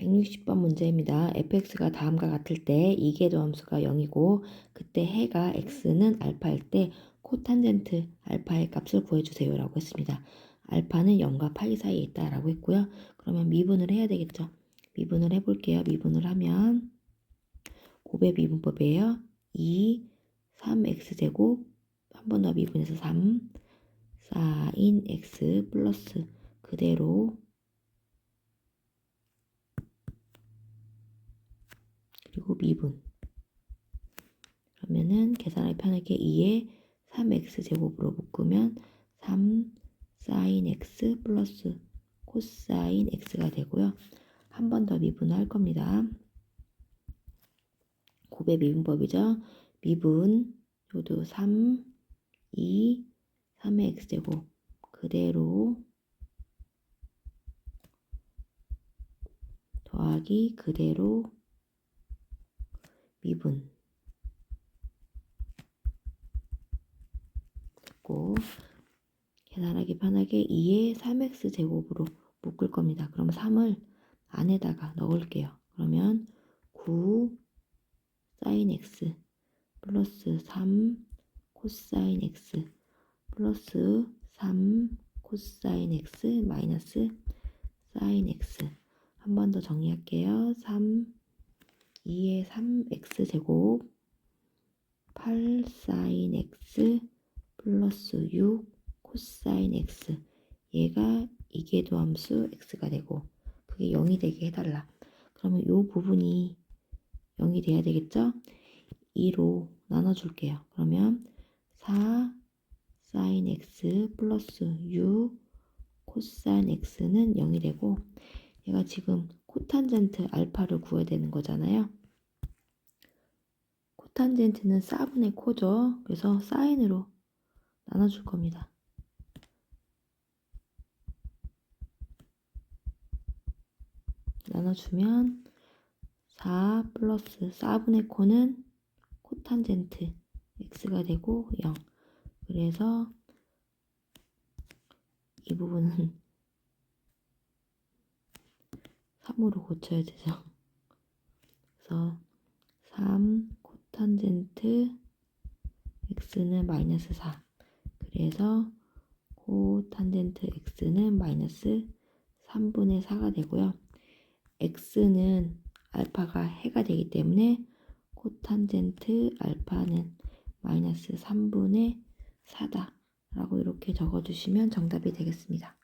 160번 문제입니다. fx가 다음과 같을 때 이계도 함수가 0이고 그때 해가 x는 알파일 때 코탄젠트 알파의 값을 구해주세요 라고 했습니다. 알파는 0과 파이 사이에 있다 라고 했고요. 그러면 미분을 해야 되겠죠. 미분을 해볼게요. 미분을 하면 곱의 미분법이에요. 2, 3x제곱 한 번 더 미분해서 3 사인 x 플러스 그대로 그리고 미분 그러면은 계산하기 편하게 2에 3x제곱으로 묶으면 3 사인 x 플러스 코사인 x가 되고요. 한 번 더 미분할 겁니다. 곱의 미분법이죠. 미분 요도 3, 2, 3의 x제곱 그대로 더하기 그대로 미분 됐고 계산하기 편하게 2의 3x 제곱으로 묶을 겁니다. 그럼 3을 안에다가 넣을게요. 그러면 9 사인 x 플러스 3 코사인 x 플러스 3 코사인 x 마이너스 사인 x 한 번 더 정리할게요. 3 2의 3x 제곱 8 사인 x 플러스 6 코사인 x 얘가 이계도 함수 x가 되고 그게 0이 되게 해달라. 그러면 이 부분이 0이 돼야 되겠죠? 2로 나눠줄게요. 그러면 4 사인 x 플러스 6 코사인 x는 0이 되고 얘가 지금 코탄젠트 알파를 구해야 되는 거잖아요. 코탄젠트는 사분의 코죠. 그래서 사인으로 나눠줄 겁니다. 나눠주면 4 플러스 4분의 코는 코탄젠트 x가 되고 0 그래서 이 부분은 3으로 고쳐야 되죠. 그래서 3 코탄젠트 x는 마이너스 4 그래서 코탄젠트 x는 마이너스 3분의 4가 되고요. x는 알파가 해가 되기 때문에 코탄젠트 알파는 마이너스 3분의 4다 라고 이렇게 적어주시면 정답이 되겠습니다.